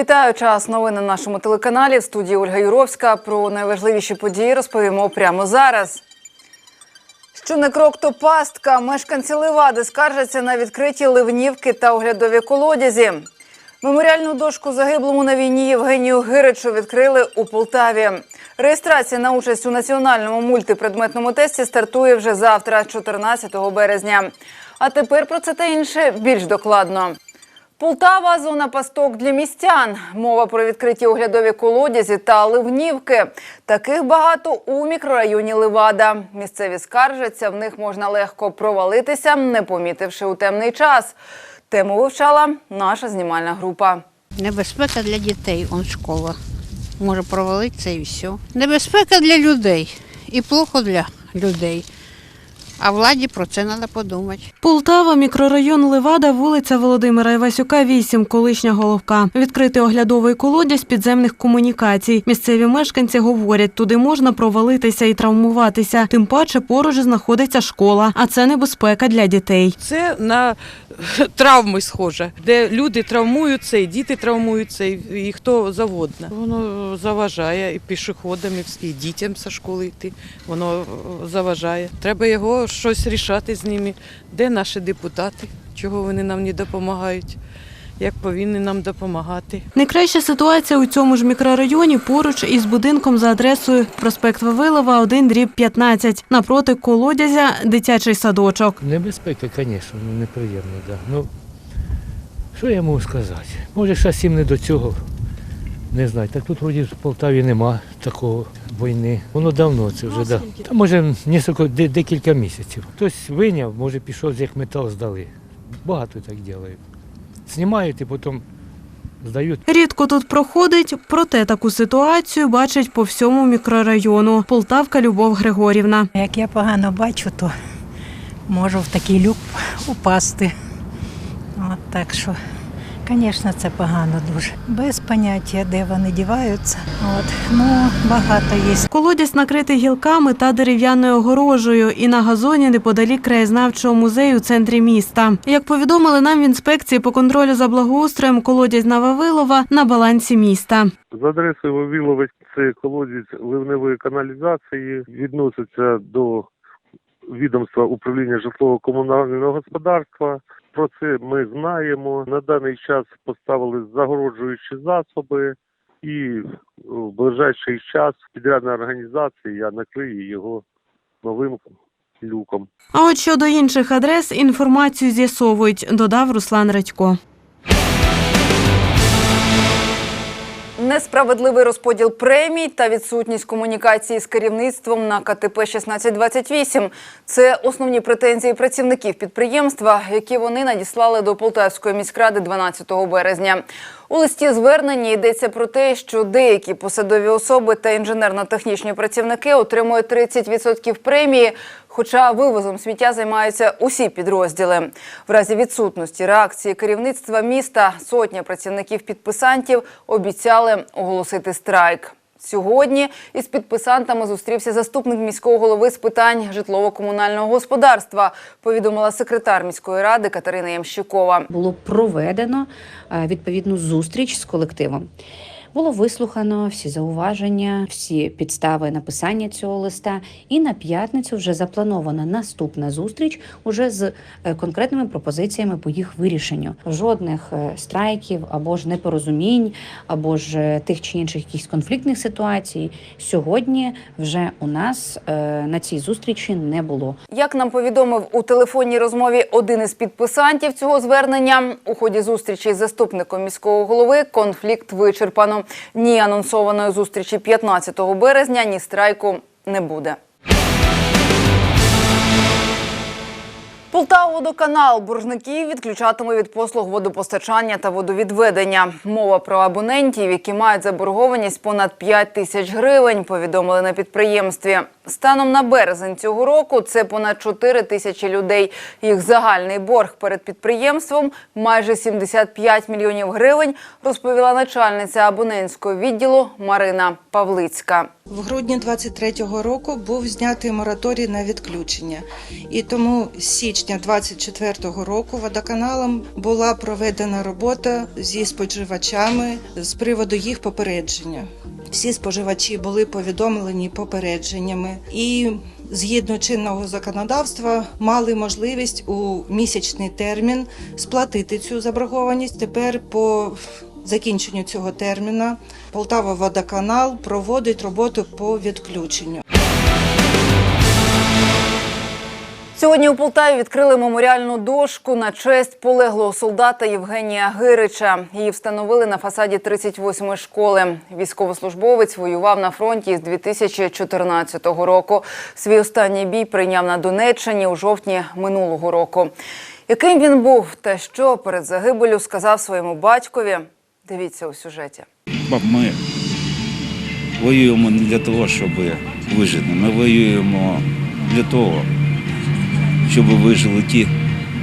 Вітаю час новин на нашому телеканалі. В студії Ольга Юровська. Про найважливіші події розповімо прямо зараз. Що не крок, то пастка. Мешканці Левади скаржаться на відкриті ливнівки та оглядові колодязі. Меморіальну дошку загиблому на війні Євгенію Гиричу відкрили у Полтаві. Реєстрація на участь у національному мультипредметному тесті стартує вже завтра, 14 березня. А тепер про це та інше більш докладно. Полтава зона пасток для містян. Мова про відкриті оглядові колодязі та ливнівки. Таких багато у мікрорайоні Левада. Місцеві скаржаться, в них можна легко провалитися, не помітивши у темний час. Тему вивчала наша знімальна група. Небезпека для дітей, он школа. Може провалитися і все. Небезпека для людей. І плохо для людей. А владі про це треба подумати. Полтава, мікрорайон Левада, вулиця Володимира Івасюка, 8, колишня головка. Відкритий оглядовий колодязь підземних комунікацій. Місцеві мешканці говорять, туди можна провалитися і травмуватися. Тим паче поруч знаходиться школа, а це небезпека для дітей. Це на травми схоже, де люди травмуються, і діти травмуються, і, хто завгодно. Воно заважає і пішоходам, і дітям зі школи йти. Воно е, заважає. Треба його щось рішати з ними. Де наші депутати? Чого вони нам не допомагають? Як повинні нам допомагати? Найкраща ситуація у цьому ж мікрорайоні поруч із будинком за адресою проспект Вавилова, 1, дріб 15. Напроти колодязя дитячий садочок. Небезпека, звісно, неприємно, да. Ну, що я можу сказати? Може, зараз їм не до цього. Не знаю. Так тут вроді в Полтаві нема такого війни. Воно давно це вже, да. Та може несколько, декілька місяців. Хтось виняв, може пішов з як метал здали. Багато так роблять. Знімають і потім здають. Рідко тут проходить, проте таку ситуацію бачить по всьому мікрорайону. Полтавка Любов Григорівна. Як я погано бачу, то можу в такий люк упасти. От, так що, звісно, це погано дуже. Без поняття, де вони діваються. От, ну, багато є Колодязь накритий гілками та дерев'яною огорожею і на газоні неподалік краєзнавчого музею у центрі міста. Як повідомили нам в інспекції по контролю за благоустроєм, колодязь на Вавилова на балансі міста. За адресою Вавіловець це колодязь ливневої каналізації, відноситься до відомства управління житлово-комунального господарства. Про це ми знаємо. На даний час поставили загороджуючі засоби, і в ближайший час підрядна організація накриє його новим люком. А от щодо інших адрес інформацію з'ясовують, додав Руслан Радько. Несправедливий розподіл премій та відсутність комунікації з керівництвом на КТП 1628 – це основні претензії працівників підприємства, які вони надіслали до Полтавської міськради 12 березня. У листі звернення йдеться про те, що деякі посадові особи та інженерно-технічні працівники отримують 30% премії, хоча вивозом сміття займаються усі підрозділи. В разі відсутності реакції керівництва міста сотня працівників-підписантів обіцяли оголосити страйк. Сьогодні із підписантами зустрівся заступник міського голови з питань житлово-комунального господарства, повідомила секретар міської ради Катерина Ямщикова. було проведено е, відповідну зустріч з колективом. Було вислухано всі зауваження, всі підстави написання цього листа. І на п'ятницю вже запланована наступна зустріч уже з е, конкретними пропозиціями по їх вирішенню. Жодних е, страйків або ж непорозумінь, або ж е, тих чи інших якихось конфліктних ситуацій сьогодні вже у нас на цій зустрічі не було. Як нам повідомив у телефонній розмові один із підписантів цього звернення, у ході зустрічі з заступником міського голови конфлікт вичерпано. Ні анонсованої зустрічі 15 березня, ні страйку не буде. Полтаводоканал боржників відключатиме від послуг водопостачання та водовідведення. Мова про абонентів, які мають заборгованість понад 5 тисяч гривень, повідомили на підприємстві. Станом на березень цього року це понад 4 тисячі людей. Їх загальний борг перед підприємством майже 75 мільйонів гривень, розповіла начальниця абонентського відділу Марина Павлицька. В грудні 23-го року був знятий мораторій на відключення, і тому з січня 24-го року водоканалом була проведена робота зі споживачами з приводу їх попередження. Всі споживачі були повідомлені попередженнями і. Згідно чинного законодавства, мали можливість у місячний термін сплатити цю заборгованість. Тепер по закінченню цього терміна Полтава Водоканал проводить роботу по відключенню. Сьогодні у Полтаві відкрили меморіальну дошку на честь полеглого солдата Євгенія Гирича. Її встановили на фасаді 38-ї школи. Військовослужбовець воював на фронті з 2014 року. Свій останній бій прийняв на Донеччині у жовтні минулого року. Яким він був та що перед загибелю сказав своєму батькові? Дивіться у сюжеті. Ми воюємо не для того, щоб вижити. Ми воюємо для того, щоб вижили ті,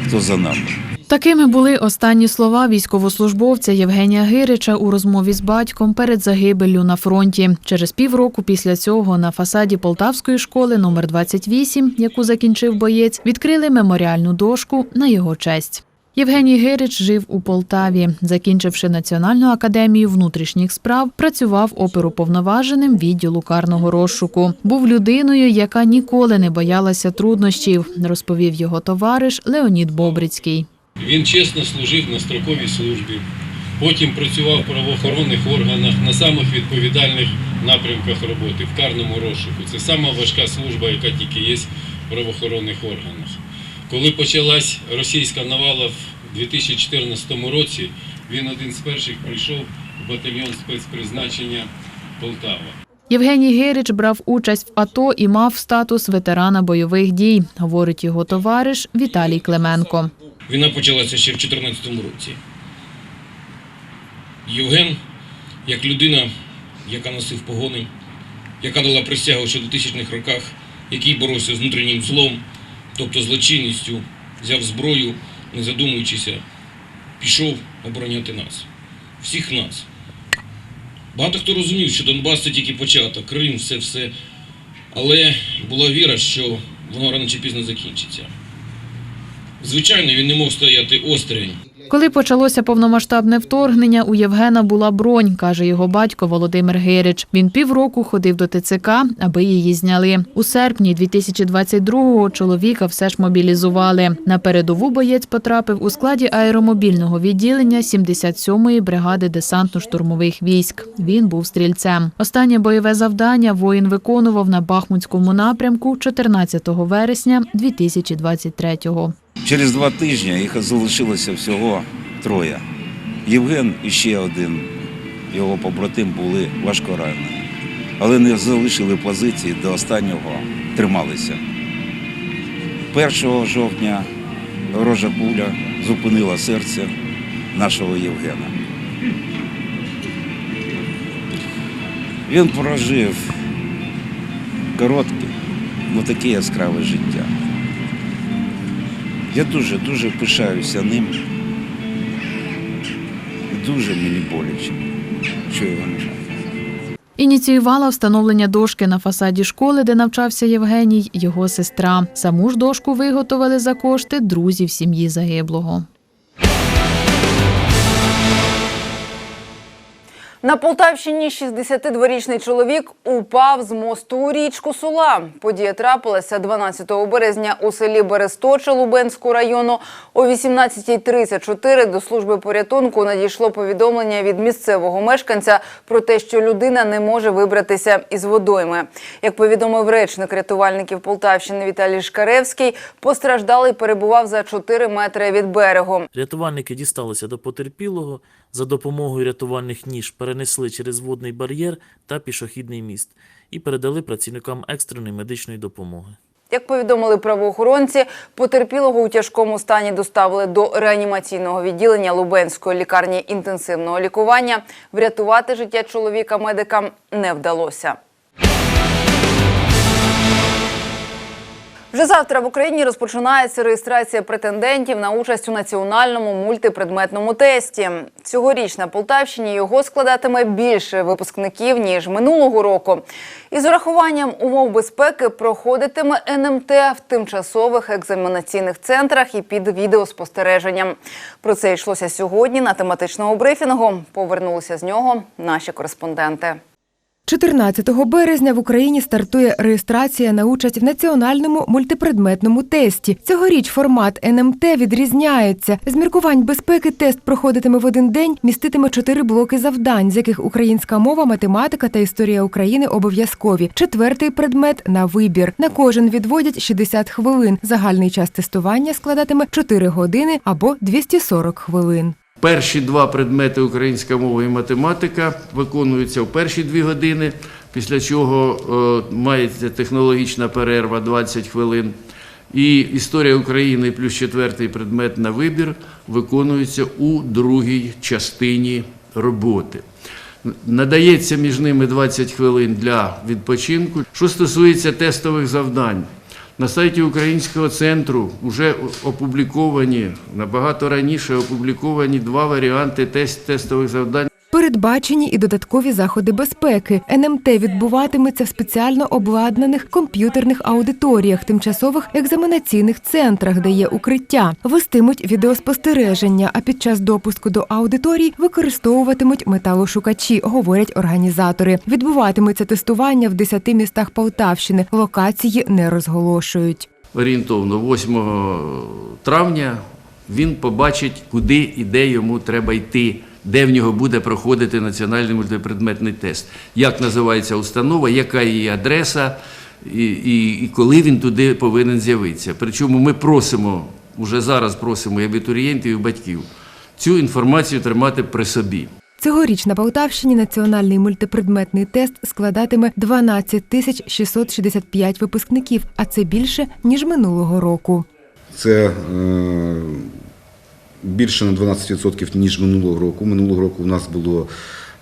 хто за нами. Такими були останні слова військовослужбовця Євгенія Гирича у розмові з батьком перед загибеллю на фронті. Через півроку після цього на фасаді Полтавської школи номер 28, яку закінчив боєць, відкрили меморіальну дошку на його честь. Євгеній Гирич жив у Полтаві. Закінчивши Національну академію внутрішніх справ, працював оперуповноваженим відділу карного розшуку. Був людиною, яка ніколи не боялася труднощів, розповів його товариш Леонід Бобрицький. Він чесно служив на строковій службі, потім працював в правоохоронних органах на самих відповідальних напрямках роботи в карному розшуку. Це сама важка служба, яка тільки є в правоохоронних органах. Коли почалась російська навала в 2014 році, він один з перших прийшов в батальйон спецпризначення Полтава. Євгеній Гирич брав участь в АТО і мав статус ветерана бойових дій, говорить його товариш Віталій Клименко. Війна почалася ще в 2014 році. Євген, як людина, яка носив погони, яка дала присягу ще у 2000-х роках, який боровся з внутрішнім злом, тобто злочинністю, взяв зброю, не задумуючися, пішов обороняти нас, всіх нас. Багато хто розумів, що Донбас це тільки початок, Крим, все-все. Але була віра, що воно рано чи пізно закінчиться. Звичайно, він не мог стояти осторонь. Коли почалося повномасштабне вторгнення, у Євгена була бронь, каже його батько Володимир Гирич. Він півроку ходив до ТЦК, аби її зняли. У серпні 2022-го чоловіка все ж мобілізували. На передову боєць потрапив у складі аеромобільного відділення 77-ї бригади десантно-штурмових військ. Він був стрільцем. Останнє бойове завдання воїн виконував на Бахмутському напрямку 14 вересня 2023-го. Через два тижні їх залишилося всього троє. Євген і ще один його побратим були важко ранені. Але не залишили позиції до останнього, трималися. 1 жовтня ворожа куля зупинила серце нашого Євгена. Він прожив коротке, але таке яскраве життя. Я дуже дуже пишаюся ним. Дуже мені боляче, що його немає. Ініціювала встановлення дошки на фасаді школи, де навчався Євгеній, його сестра. Саму ж дошку виготовили за кошти друзів сім'ї загиблого. На Полтавщині 62-річний чоловік упав з мосту у річку Сула. Подія трапилася 12 березня у селі Бересточе Лубенського району. О 18.34 до служби порятунку надійшло повідомлення від місцевого мешканця про те, що людина не може вибратися із водойми. Як повідомив речник рятувальників Полтавщини Віталій Шкаревський, постраждалий перебував за 4 метри від берегу. Рятувальники дісталися до потерпілого, за допомогою рятувальних ніж перенесли через водний бар'єр та пішохідний міст і передали працівникам екстреної медичної допомоги. Як повідомили правоохоронці, потерпілого у тяжкому стані доставили до реанімаційного відділення Лубенської лікарні інтенсивного лікування. Врятувати життя чоловіка медикам не вдалося. Вже завтра в Україні розпочинається реєстрація претендентів на участь у національному мультипредметному тесті. Цьогоріч на Полтавщині його складатиме більше випускників ніж минулого року. Із урахуванням умов безпеки проходитиме НМТ в тимчасових екзаменаційних центрах і під відеоспостереженням. Про це йшлося сьогодні на тематичному брифінгу. Повернулися з нього наші кореспонденти. 14 березня в Україні стартує реєстрація на участь в національному мультипредметному тесті. Цьогоріч формат НМТ відрізняється. З міркувань безпеки тест проходитиме в один день, міститиме чотири блоки завдань, з яких українська мова, математика та історія України обов'язкові. Четвертий предмет на вибір. На кожен відводять 60 хвилин. Загальний час тестування складатиме 4 години або 240 хвилин. Перші два предмети українська мова і математика виконуються в перші дві години, після чого е, мається технологічна перерва 20 хвилин. І історія України плюс четвертий предмет на вибір виконується у другій частині роботи. Надається між ними 20 хвилин для відпочинку. Що стосується тестових завдань, на сайті Українського центру вже опубліковані набагато раніше опубліковані два варіанти тест тестових завдань. Передбачені і додаткові заходи безпеки. НМТ відбуватиметься в спеціально обладнаних комп'ютерних аудиторіях, тимчасових екзаменаційних центрах, де є укриття. Вестимуть відеоспостереження, а під час допуску до аудиторій використовуватимуть металошукачі, говорять організатори. Відбуватиметься тестування в 10 містах Полтавщини. Локації не розголошують. Орієнтовно 8 травня він побачить, куди і де йому треба йти, де в нього буде проходити національний мультипредметний тест, як називається установа, яка її адреса і, і, і коли він туди повинен з'явитися. Причому ми просимо, уже зараз просимо і абітурієнтів і батьків цю інформацію тримати при собі. Цьогоріч на Полтавщині національний мультипредметний тест складатиме 12 тисяч 665 випускників, а це більше ніж минулого року. Це е, більше на 12% ніж минулого року. Минулого року у нас було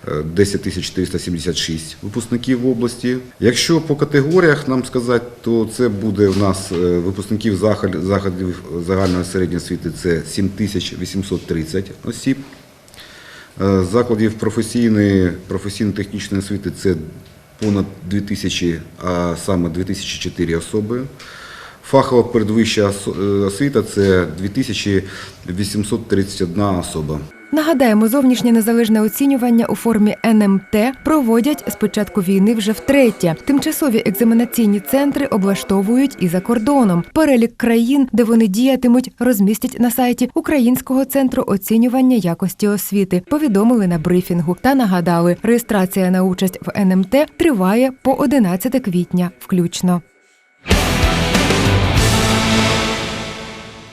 е, 10 тисяч 476 випускників в області. Якщо по категоріях нам сказати, то це буде у нас е, випускників заходів загальної середньої освіти це 7 тисяч 830 осіб. Е, Закладів професійної, професійно-технічної освіти це понад 2 тисячі, а саме 2004 особи. Фахова передвища е, освіта це 2831 особа. Нагадаємо, зовнішнє незалежне оцінювання у формі НМТ проводять з початку війни вже втретє. Тимчасові екзаменаційні центри облаштовують і за кордоном. Перелік країн, де вони діятимуть, розмістять на сайті Українського центру оцінювання якості освіти. Повідомили на брифінгу та нагадали, реєстрація на участь в НМТ триває по 11 квітня, включно.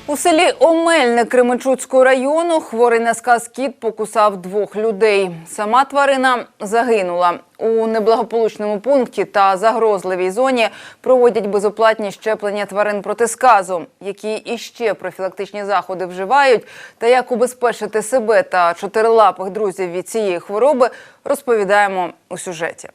У селі Омельне Кременчуцького району хворий на сказ кіт покусав двох людей. Сама тварина загинула. У неблагополучному пункті та загрозливій зоні проводять безоплатні щеплення тварин проти сказу. Які іще профілактичні заходи вживають та як убезпечити себе та чотирилапих друзів від цієї хвороби, розповідаємо у сюжеті.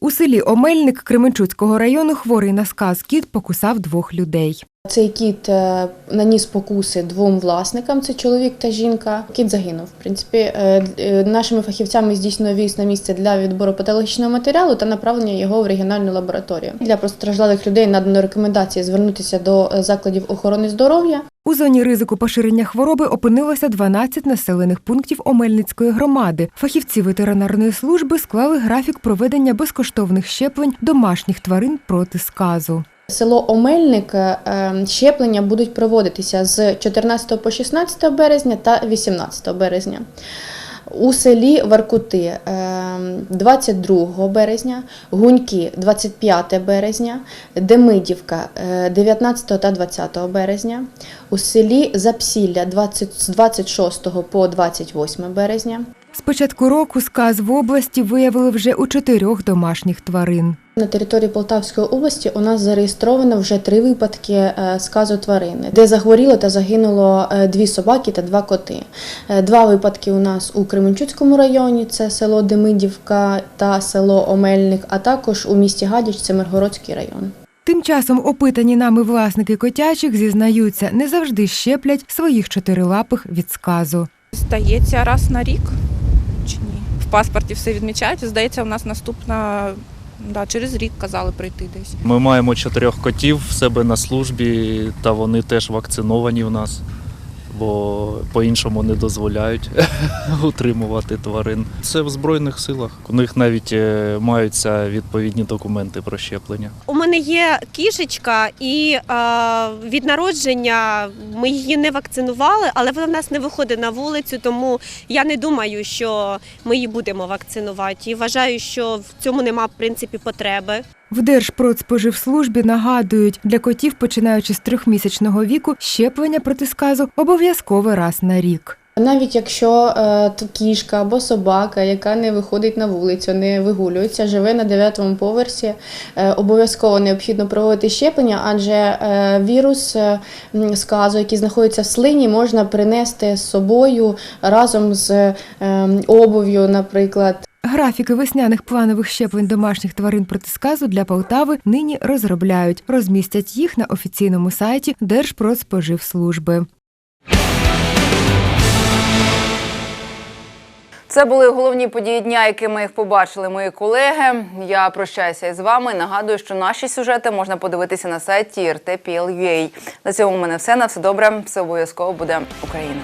У селі Омельник Кременчуцького району хворий на сказ кіт покусав двох людей. Цей кіт е, наніс покуси двом власникам, це чоловік та жінка. Кіт загинув. В принципі, е, е, нашими фахівцями здійснено віз на місце для відбору патологічного матеріалу та направлення його в регіональну лабораторію. Для постраждалих людей надано рекомендації звернутися до закладів охорони здоров'я. У зоні ризику поширення хвороби опинилося 12 населених пунктів Омельницької громади. Фахівці ветеринарної служби склали графік проведення безкоштовних щеплень домашніх тварин проти сказу. Село Омельник е, е, щеплення будуть проводитися з 14 по 16 березня та 18 березня. У селі Варкути е, 22 березня, Гуньки 25 березня, Демидівка е, 19 та 20 березня, у селі Запсілля з 26 по 28 березня. З початку року сказ в області виявили вже у чотирьох домашніх тварин. На території Полтавської області у нас зареєстровано вже три випадки е, сказу тварини, де захворіло та загинуло е, дві собаки та два коти. Е, Два випадки у нас у Кременчуцькому районі, це село Демидівка та село Омельник, а також у місті Гадяч, це Миргородський район. Тим часом опитані нами власники котячих зізнаються, не завжди щеплять своїх чотирилапих від сказу. Здається, раз на рік паспорті все відмічають. Здається, у нас наступна да, через рік казали прийти десь. Ми маємо чотирьох котів в себе на службі, та вони теж вакциновані в нас, бо по-іншому не дозволяють утримувати тварин. Це в Збройних силах. У них навіть е, маються відповідні документи про щеплення. У мене є кішечка, і е, від народження ми її не вакцинували, але вона в нас не виходить на вулицю, тому я не думаю, що ми її будемо вакцинувати. І вважаю, що в цьому нема в принципі потреби. В Держпродспоживслужбі нагадують, для котів, починаючи з трьохмісячного віку, щеплення проти сказу обов'язково раз на рік. Навіть якщо е, кішка або собака, яка не виходить на вулицю, не вигулюється, живе на дев'ятому поверсі, е, обов'язково необхідно проводити щеплення, адже е, вірус сказу, який знаходиться в слині, можна принести з собою разом з обув'ю, наприклад. Графіки весняних планових щеплень домашніх тварин проти сказу для Полтави нині розробляють. Розмістять їх на офіційному сайті Держпродспоживслужби. Це були головні події дня, якими їх побачили мої колеги. Я прощаюся із вами. Нагадую, що наші сюжети можна подивитися на сайті RTPL.ua. На цьому в мене все. На все добре. Все обов'язково буде Україна.